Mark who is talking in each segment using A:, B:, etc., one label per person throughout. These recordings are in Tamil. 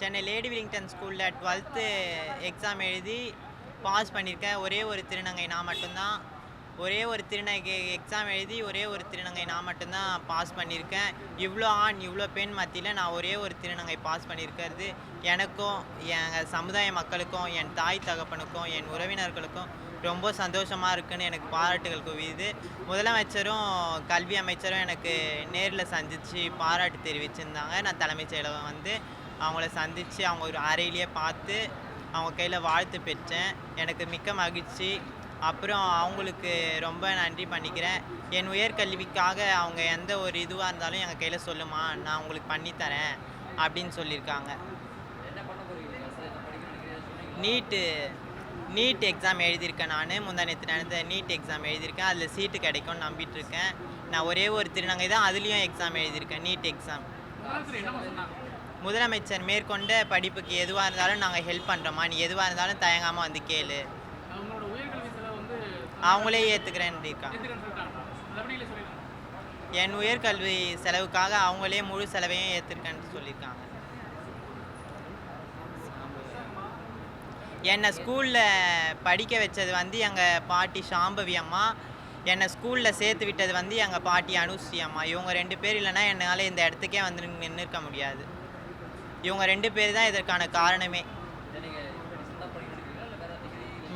A: சென்னை லேடி வில்லிங்டன் ஸ்கூலில் டுவெல்த்து எக்ஸாம் எழுதி பாஸ் பண்ணியிருக்கேன். ஒரே ஒரு திருநங்கை நான் மட்டும்தான். ஒரே ஒரு திருநங்கை எக்ஸாம் எழுதி ஒரே ஒரு திருநங்கை நான் மட்டும்தான் பாஸ் பண்ணியிருக்கேன். இவ்வளோ ஆண் இவ்வளோ பெண் மத்தியில் நான் ஒரே ஒரு திருநங்கை பாஸ் பண்ணியிருக்கிறது. எனக்கும் எங்கள் சமுதாய மக்களுக்கும் என் தாய் தகப்பனுக்கும் என் உறவினர்களுக்கும் ரொம்ப சந்தோஷமாக இருக்குன்னு எனக்கு பாராட்டுகள் குவியுது. முதலமைச்சரும் கல்வி அமைச்சரும் எனக்கு நேரில் சந்தித்து பாராட்டு தெரிவிச்சிருந்தாங்க. நான் தலைமைச் செயலகம் வந்து அவங்கள சந்தித்து அவங்க ஒரு அறையிலேயே பார்த்து அவங்க கையில் வாழ்த்து பெற்றேன். எனக்கு மிக்க மகிழ்ச்சி. அப்புறம் அவங்களுக்கு ரொம்ப நன்றி பண்ணிக்கிறேன். என் உயர்கல்விக்காக அவங்க எந்த ஒரு இதுவாக இருந்தாலும் எங்கள் கையில் சொல்லுமா நான் உங்களுக்கு பண்ணித்தரேன் அப்படின்னு சொல்லியிருக்காங்க. நீட்டு நீட் எக்ஸாம் எழுதியிருக்கேன் நான். முந்தானத்து நடந்த நீட் எக்ஸாம் எழுதியிருக்கேன். அதில் சீட்டு கிடைக்கும்னு நம்பிட்டு இருக்கேன் நான் ஒரே ஒரு திருநங்கை தான் அதுலேயும் எக்ஸாம் எழுதியிருக்கேன் நீட் எக்ஸாம்.
B: முதலமைச்சர்
A: மேற்கொண்ட படிப்புக்கு எதுவாக இருந்தாலும் நாங்கள் ஹெல்ப் பண்ணுறோமா நீ எதுவாக இருந்தாலும் தயங்காமல் வந்து கேளு. அவங்களே ஏற்றுக்கிறேன்னு இருக்காங்க என் உயர்கல்வி செலவுக்காக அவங்களே முழு செலவையும் ஏற்றிருக்கேன்னு சொல்லியிருக்காங்க. என்னை ஸ்கூலில் படிக்க வச்சது வந்து எங்கள் பாட்டி சாம்பவி அம்மா. என்னை ஸ்கூலில் சேர்த்து விட்டது வந்து எங்கள் பாட்டி அனுஸ்ரீ அம்மா. இவங்க ரெண்டு பேர் இல்லைன்னா என்னால் இந்த இடத்துக்கே வந்து நின்று இருக்க முடியாது. இவங்க ரெண்டு பேர் தான் இதற்கான காரணமே.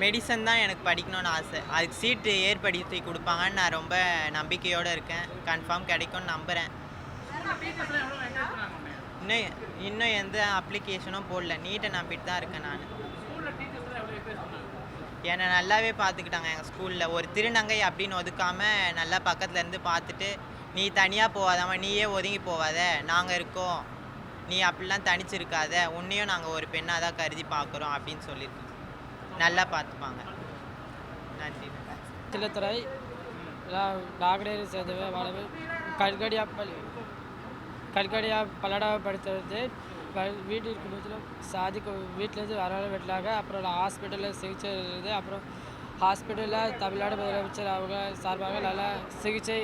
A: மெடிசன் தான் எனக்கு படிக்கணும்னு ஆசை. அதுக்கு சீட்டு ஏற்படுத்தி கொடுப்பாங்கன்னு நான் ரொம்ப நம்பிக்கையோடு இருக்கேன். கன்ஃபார்ம் கிடைக்கும்னு நம்புகிறேன் இன்னும் இன்னும் எந்த அப்ளிகேஷனும் போடல. நீட்டை நம்பிட்டு தான் இருக்கேன் நான். என்னை நல்லாவே பார்த்துக்கிட்டாங்க எங்கள் ஸ்கூலில் ஒரு திருநங்கை அப்படின்னு ஒதுக்காம நல்லா பக்கத்துல இருந்து பார்த்துட்டு நீ தனியாக போகாதாம்மா. நீயே ஒதுங்கி போகாத. நாங்கள் இருக்கோம். நீ அப்படிலாம் தனிச்சிருக்காத உன்னையும் நாங்கள் ஒரு பெண்ணாக தான் கருதி பார்க்குறோம் அப்படின்னு சொல்லியிருக்கோம் நல்லா பார்த்துப்பாங்க. நன்றி.
C: சிலத்துறை நாகடேரி சேர்ந்தவே வளவு கல்கடியா பள்ளி கல்கடியா பல்லடாவை படித்தது வீட்டில் இருக்கும்போது வீட்டிலேருந்து வர விடலாங்க அப்புறம் ஹாஸ்பிட்டலில் சிகிச்சை இருந்தது அப்புறம் ஹாஸ்பிட்டலில் தமிழ்நாடு முதலமைச்சர் அவங்க சார்பாக நல்லா சிகிச்சை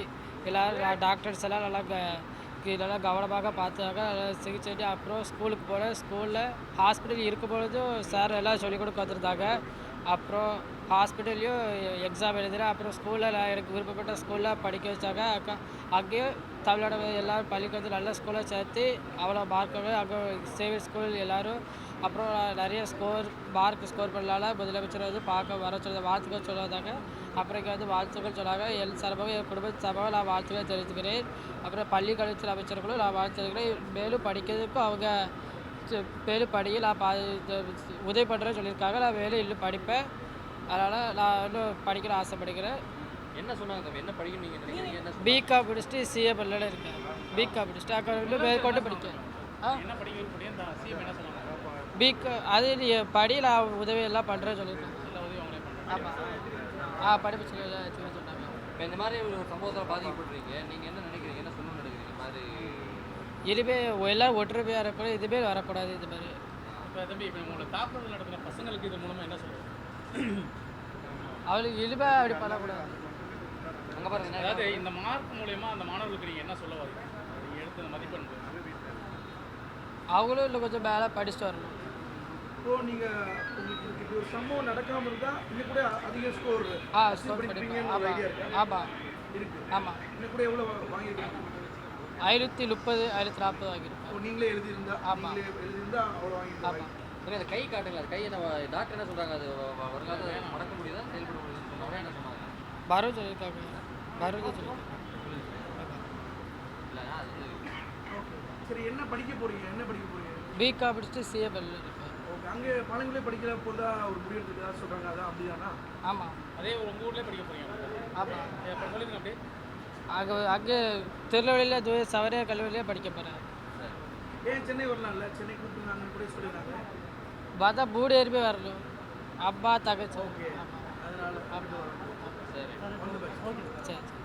C: எல்லோரும் டாக்டர்ஸ் எல்லாம் நல்லா க இதெல்லாம் நல்லா கவனமாக பார்த்தாங்க. நல்லா சிகிச்சை அப்புறம் ஸ்கூலுக்கு போனேன் ஸ்கூலில் ஹாஸ்பிட்டல் இருக்கும் பொழுதும் சார் எல்லாம் சொல்லிக் கொடுக்க வந்திருந்தாங்க. அப்புறம் ஹாஸ்பிட்டல்லையும் எக்ஸாம் எழுதுகிறேன் அப்புறம் ஸ்கூலில் நான் எனக்கு விருப்பப்பட்ட ஸ்கூலில் படிக்க வச்சாங்க. அக்கா அங்கேயும் தமிழோட எல்லாரும் பள்ளிக்கூடத்தில் நல்ல ஸ்கூலாக சேர்த்து அவ்வளோ மார்க்காக அங்கே சேவை ஸ்கூல் எல்லோரும் அப்புறம் நிறைய ஸ்கோர் மார்க் ஸ்கோர் பண்ணலால முதலமைச்சர் வந்து பார்க்க வர சொல்ல வாழ்த்துக்கள் சொல்லாதாங்க அப்புறம் வந்து வாழ்த்துக்கள் சொன்னாங்க என் சார்பாக என் குடும்ப சார்பாக நான் வாழ்த்துக்களை தெரிவித்துக்கிறேன். அப்புறம் பள்ளி கல்வித்துறை அமைச்சர்களும் நான் வாழ்த்து தெரிவிக்கிறேன் மேலும் படிக்கிறதுக்கும் அவங்க மேலும் படிக்க நான் பா உதவி பண்ணுறேன்னு சொல்லியிருக்காங்க. நான் மேலும் இன்னும் படிப்பேன். அதனால் நான் இன்னும் படிக்கிற ஆசைப்படுகிறேன்.
D: என்ன சொன்னாங்க என்ன படிக்கணும்
C: பிகாம் முடிச்சுட்டு சிஏ பண்ணல இருக்கேன். பிகாம் முடிச்சுட்டு அக்கா இன்னும் மேற்கொண்டு படிக்கிறேன்
B: என்ன படிக்க
C: பிகா அது நீ படி நான் உதவி எல்லாம் பண்ணுறேன்னு சொல்லியிருக்காங்க.
B: எல்லா உதவி அவங்களே பண்ணுறாங்க
C: ஆமாம் ஆ படிப்பு சொல்லி சொன்னாங்க.
D: இப்போ இந்த மாதிரி ஒரு சம்பவத்தில் பாதிக்கப்பட்டிருக்கீங்க. நீங்க என்ன நினைக்கிறீங்க? என்ன சொல்லணும்னு நினைக்கிறீங்க? இந்த மாதிரி
C: இனிமே எல்லாம் ஒற்றுமையாக இருக்கணும். இதுமே வரக்கூடாது இது மாதிரி
B: இப்போ தம்பி இப்போ உங்களோட தாக்குதல் நடத்துகிற பசங்களுக்கு இது மூலமாக என்ன சொல்லுங்கள்
C: அவளுக்கு இனிமே அப்படி பண்ணக்கூடாது.
D: அங்க பாருங்க
B: அதாவது இந்த மார்க் மூலயமா அந்த மாணவர்களுக்கு நீங்கள் என்ன சொல்ல வரீங்க? நீங்கள் எடுத்த இந்த மதிப்பெண்
C: அவங்களும் இன்னும் கொஞ்சம் மேலே படிச்சுட்டு வரணும்.
E: இப்போ நீங்க உங்களுக்கு இப்படி ஒரு சம்பவம் நடக்காம இருந்தா இன்னும் கூட அதிக ஸ்கோர்
C: ஆ ஸ்கோர்
E: படிப்பீங்கன்னு
C: படிப்பேன்.
E: ஒரு ஐடியா இருக்கா?
C: ஆமாம் ஆமாம்
E: இருக்கு.
C: ஆமாம்
E: இன்னும் கூட எவ்வளவு வாங்கியிருக்கீங்க?
C: ஐநூற்றி முப்பது ஐநூற்றி நாற்பது வாங்கியிருக்கேன்
E: இப்போ நீங்களே எழுதியிருந்தா
C: ஆமா.
E: நீங்களே எழுதியிருந்தா அவ்வளோ வாங்கியிருப்பாங்க
C: ஆமாம்
D: சரி அந்த கை காட்டுங்களா அது கை என்ன டாக்டர் என்ன சொல்றாங்க? அது வருங்காலத்தில் மடக்க முடியுதா? செயல்பட முடியுதுன்னு சொன்னாங்க என்ன சொன்னாங்க
C: வரும் சொல்லியிருக்காங்க. வரும் சொல்லியிருக்காங்க.
D: இல்லை அது
E: சரி என்ன படிக்க போறீங்க? என்ன படிக்க போறீங்க?
C: பிகா படிச்சுட்டு சிஏ பண்ணல இருக்கேன்.
E: அங்கே பழங்களே படிக்கிற போதா ஒரு முடிவு எடுத்துக்கிறதா சொல்றாங்க. அதான் அப்படிதானா
C: ஆமாம்
B: அதே உங்கள் ஊர்லேயே படிக்க போகிறீங்க
C: ஆமாம்
B: இப்போ சொல்லுங்க அப்படியே.
C: அங்கே அங்கே திருநெல்வேலியில் தூய சவரிய கல்லூரியிலே படிக்க போகிறேன்
E: ஏன் சென்னை வரலாம்ல? சென்னை கூப்பிட்டுருந்தாங்கன்னு கூட சொல்லியிருந்தாங்க
C: பார்த்தா மூணு பேருமே வரணும். அம்மா தங்கச்சி. ஆமாம்
E: அதனால
D: சரி
C: சரி.